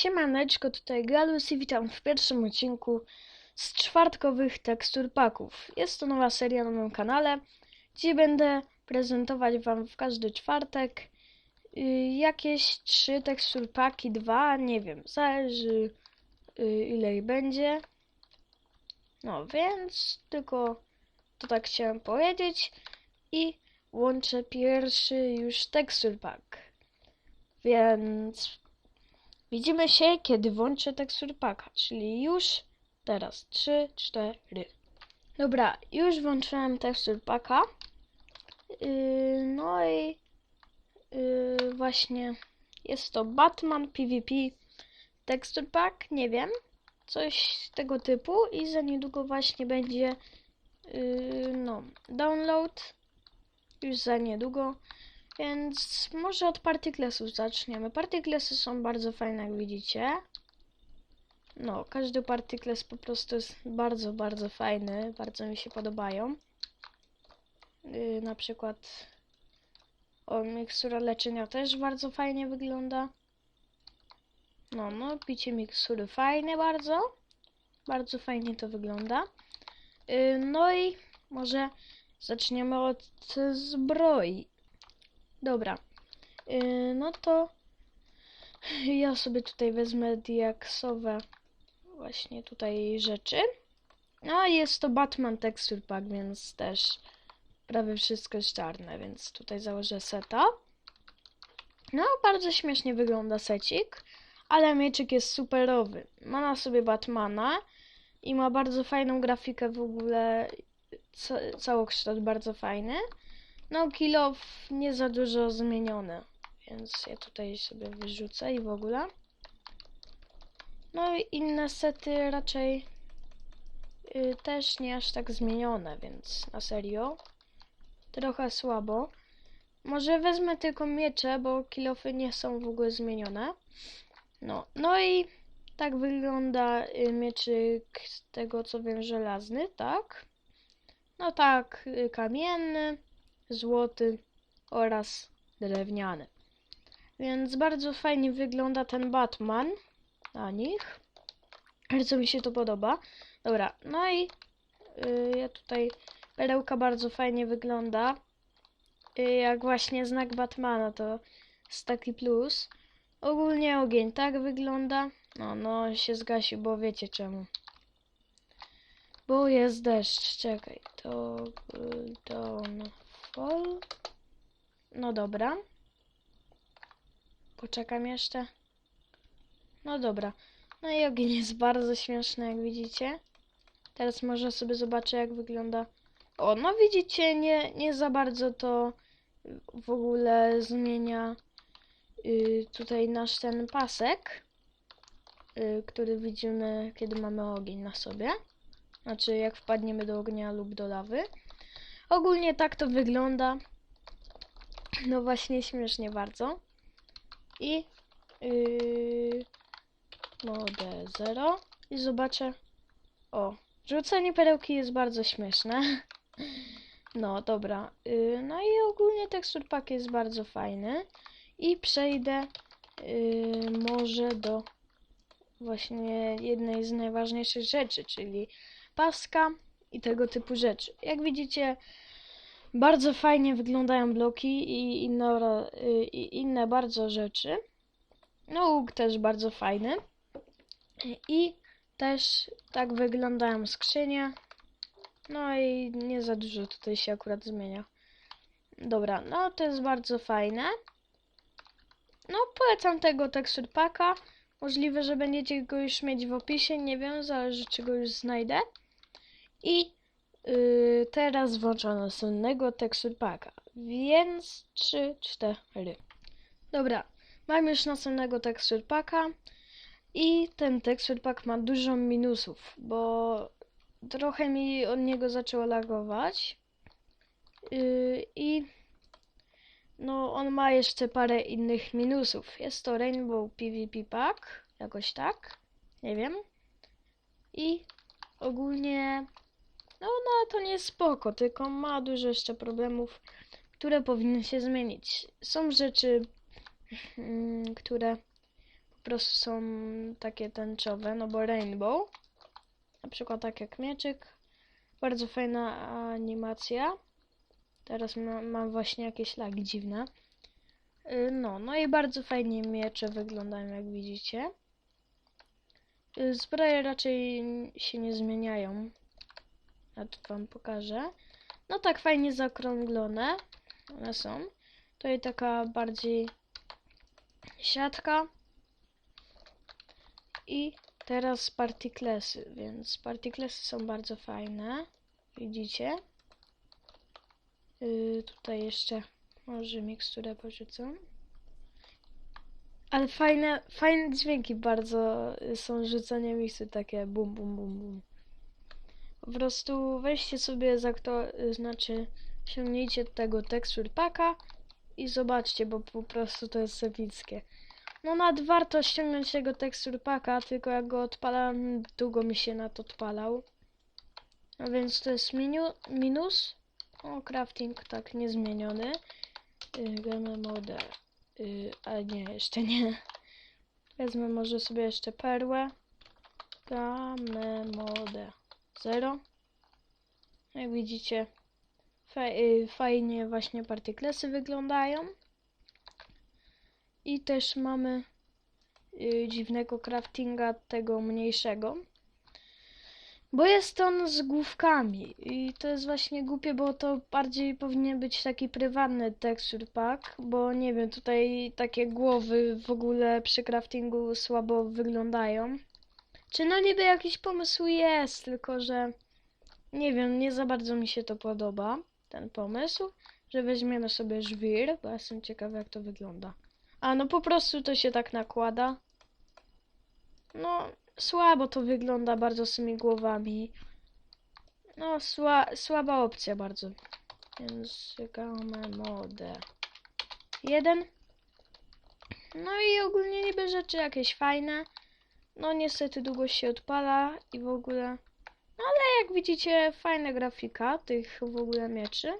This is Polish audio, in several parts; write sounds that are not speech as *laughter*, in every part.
Siemaneczko, tutaj Galus i witam w pierwszym odcinku z czwartkowych tekstur paków. Jest to nowa seria na moim kanale, gdzie będę prezentować Wam w każdy czwartek y, jakieś trzy tekstur paki, dwa, nie wiem, zależy y, ile ich będzie. No więc tylko to tak chciałem powiedzieć i łączę pierwszy już tekstur pak. Więc Widzimy się, kiedy włączę tekstur paka, czyli już teraz. 3, 4. Dobra, już włączyłem tekstur paka. Yy, no i yy, właśnie jest to Batman PvP tekstur pack, nie wiem, coś tego typu i za niedługo właśnie będzie yy, no, download już za niedługo. Więc może od partyklesów zaczniemy. Partyklesy są bardzo fajne, jak widzicie. No, każdy partykles po prostu jest bardzo, bardzo fajny. Bardzo mi się podobają. Yy, na przykład o, leczenia też bardzo fajnie wygląda. No, no, picie mikstury fajne bardzo. Bardzo fajnie to wygląda. Yy, no i może zaczniemy od zbroi. Dobra. Yy, no to ja sobie tutaj wezmę diaksowe właśnie tutaj rzeczy. A jest to Batman Texture Pack, więc też prawie wszystko jest czarne, więc tutaj założę seta. No, bardzo śmiesznie wygląda secik, ale mieczyk jest superowy. Ma na sobie Batmana i ma bardzo fajną grafikę w ogóle, ca całokształt bardzo fajny. No, kilo nie za dużo zmienione, więc ja tutaj sobie wyrzucę i w ogóle. No i inne sety raczej y, też nie aż tak zmienione, więc na serio trochę słabo. Może wezmę tylko miecze, bo kilofy nie są w ogóle zmienione. No, no i tak wygląda y, mieczyk tego co wiem żelazny, tak? No tak, y, kamienny złoty oraz drewniany. Więc bardzo fajnie wygląda ten Batman na nich. Bardzo mi się to podoba. Dobra, no i yy, ja tutaj perełka bardzo fajnie wygląda. Yy, jak właśnie znak Batmana to jest taki plus. Ogólnie ogień tak wygląda. No, no się zgasił, bo wiecie czemu. Bo jest deszcz, czekaj, to, to, no. Dobra. Poczekam jeszcze. No dobra. No i ogień jest bardzo śmieszny, jak widzicie. Teraz może sobie zobaczę, jak wygląda. O, no widzicie, nie, nie za bardzo to w ogóle zmienia y, tutaj nasz ten pasek, y, który widzimy, kiedy mamy ogień na sobie. Znaczy, jak wpadniemy do ognia lub do lawy. Ogólnie tak to wygląda. No właśnie śmiesznie bardzo. I yy, no D0 i zobaczę. O, rzucenie perełki jest bardzo śmieszne. No dobra. Yy, no i ogólnie tekstur pack jest bardzo fajny. I przejdę yy, może do właśnie jednej z najważniejszych rzeczy, czyli paska i tego typu rzeczy. Jak widzicie, bardzo fajnie wyglądają bloki i inne, i inne bardzo rzeczy. No, łuk też bardzo fajny. I też tak wyglądają skrzynie. No i nie za dużo tutaj się akurat zmienia. Dobra, no to jest bardzo fajne. No, polecam tego tekstur paka. Możliwe, że będziecie go już mieć w opisie, nie wiem, zależy czy go już znajdę. I yy, teraz włączam następnego tekstur paka. Więc 3, 4. Dobra, mam już następnego tekstur paka. I ten tekstur pak ma dużo minusów, bo trochę mi od niego zaczęło lagować. Yy, I no, on ma jeszcze parę innych minusów. Jest to Rainbow PvP Pack, jakoś tak, nie wiem. I ogólnie no, no to nie jest spoko, tylko ma dużo jeszcze problemów, które powinny się zmienić. Są rzeczy, mm, które po prostu są takie tęczowe, no bo rainbow. Na przykład tak jak mieczyk. Bardzo fajna animacja. Teraz ma, mam właśnie jakieś lagi dziwne. Y, No, no i bardzo fajnie miecze wyglądają, jak widzicie. Y, Zbroje raczej się nie zmieniają. Ja tu wam pokażę. No tak fajnie zaokrąglone one są. Tutaj taka bardziej siatka. I teraz partiklesy, więc partiklesy są bardzo fajne. Widzicie? Yy, tutaj jeszcze może miksturę porzucę. Ale fajne, fajne dźwięki bardzo są rzucanie miksy takie bum bum bum bum. Po prostu weźcie sobie za kto, y, znaczy sięgnijcie tego tekstur i zobaczcie, bo po prostu to jest epickie. No nawet warto ściągnąć tego tekstur tylko jak go odpalam, długo mi się na to odpalał. A więc to jest minu, minus. O, crafting tak niezmieniony. Yy, ale nie, jeszcze nie. Wezmę może sobie jeszcze perłę. Game mode 0. Jak widzicie, yy, fajnie właśnie partyklesy wyglądają. I też mamy yy, dziwnego craftinga tego mniejszego. Bo jest on z główkami i to jest właśnie głupie, bo to bardziej powinien być taki prywatny texture pack, bo nie wiem, tutaj takie głowy w ogóle przy craftingu słabo wyglądają. Czy no niby jakiś pomysł jest, tylko że nie wiem, nie za bardzo mi się to podoba, ten pomysł, że weźmiemy sobie żwir, bo jestem ciekawy jak to wygląda. A no po prostu to się tak nakłada. No, słabo to wygląda bardzo z tymi głowami. No, sła, słaba opcja bardzo. Więc czekamy modę. Jeden. No i ogólnie niby rzeczy jakieś fajne. No niestety długo się odpala i w ogóle. No ale jak widzicie, fajna grafika tych w ogóle mieczy.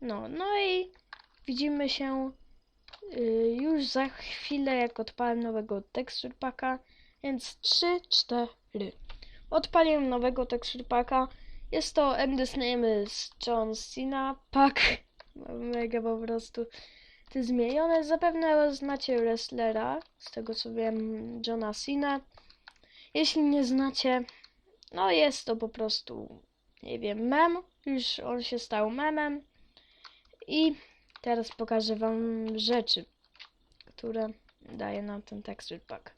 No, no i widzimy się y, już za chwilę, jak odpalę nowego texture packa. Więc 3, 4. Odpaliłem nowego texture packa. Jest to This Name is John Cena pack. *laughs* Mega po prostu zmienione. Zapewne znacie wrestlera, z tego co wiem, Johna Cena. Jeśli nie znacie, no jest to po prostu, nie wiem, mem. Już on się stał memem. I teraz pokażę wam rzeczy, które daje nam ten texture pack.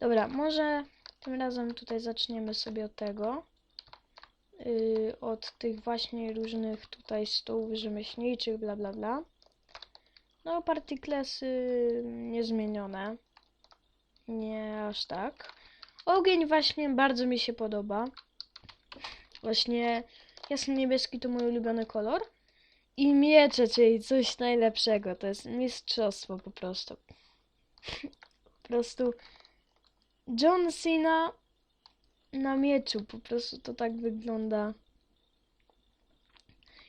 Dobra, może tym razem tutaj zaczniemy sobie od tego. Yy, od tych właśnie różnych tutaj stołów rzemieślniczych, bla bla bla. No, partiklesy niezmienione. Nie aż tak. Ogień właśnie bardzo mi się podoba. Właśnie jasny niebieski to mój ulubiony kolor. I miecze, czyli coś najlepszego. To jest mistrzostwo po prostu. po prostu John Cena na mieczu, po prostu to tak wygląda.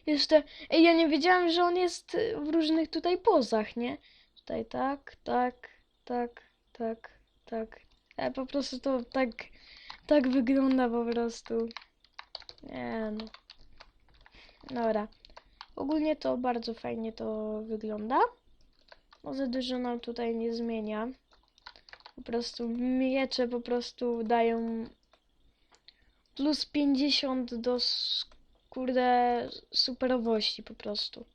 Jeszcze, ej, ja nie wiedziałam, że on jest y, w różnych tutaj pozach, nie? Tutaj tak, tak, tak, tak, tak. E, po prostu to tak, tak wygląda po prostu. Nie no. Dobra. Ogólnie to bardzo fajnie to wygląda. Może dużo nam tutaj nie zmienia. Po prostu miecze po prostu dają plus 50 do kurde superowości po prostu.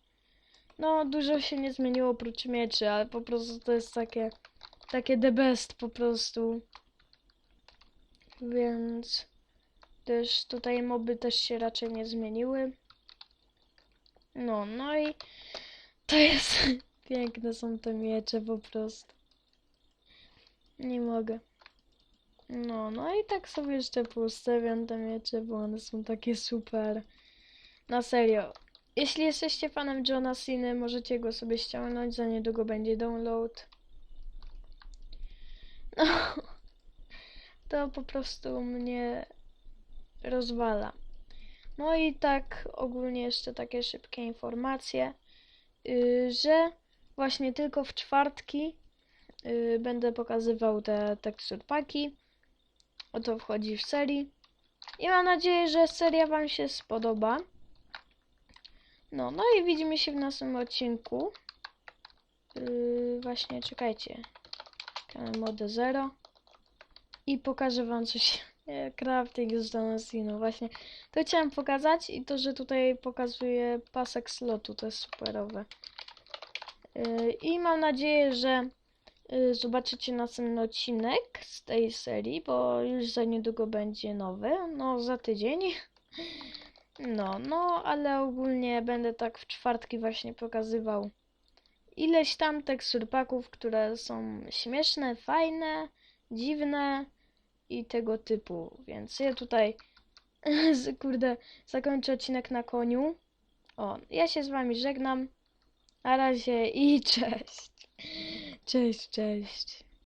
No dużo się nie zmieniło oprócz mieczy, ale po prostu to jest takie takie the best po prostu. Więc też tutaj moby też się raczej nie zmieniły. No, no i to jest *laughs* piękne są te miecze po prostu. Nie mogę. No, no i tak sobie jeszcze poustawiam te miecze, bo one są takie super. Na serio. Jeśli jesteście fanem Johna Cena, możecie go sobie ściągnąć, za niedługo będzie download. No, *laughs* to po prostu mnie rozwala. No i tak ogólnie jeszcze takie szybkie informacje, yy, że właśnie tylko w czwartki y, będę pokazywał te tekstur paki. O to wchodzi w serii. I mam nadzieję, że seria Wam się spodoba. No, no i widzimy się w następnym odcinku. Yy, właśnie, czekajcie. Modę 0. I pokażę Wam coś. *laughs* Crafting z Damasino. Właśnie to chciałem pokazać i to, że tutaj pokazuje pasek slotu. To jest superowe. Yy, I mam nadzieję, że yy, zobaczycie następny odcinek z tej serii, bo już za niedługo będzie nowy. No, za tydzień. *laughs* No, no, ale ogólnie będę tak w czwartki właśnie pokazywał ileś tam tekstur paków, które są śmieszne, fajne, dziwne i tego typu. Więc ja tutaj, *laughs* kurde, zakończę odcinek na koniu. O, ja się z wami żegnam. Na razie i *laughs* cześć. Cześć, cześć.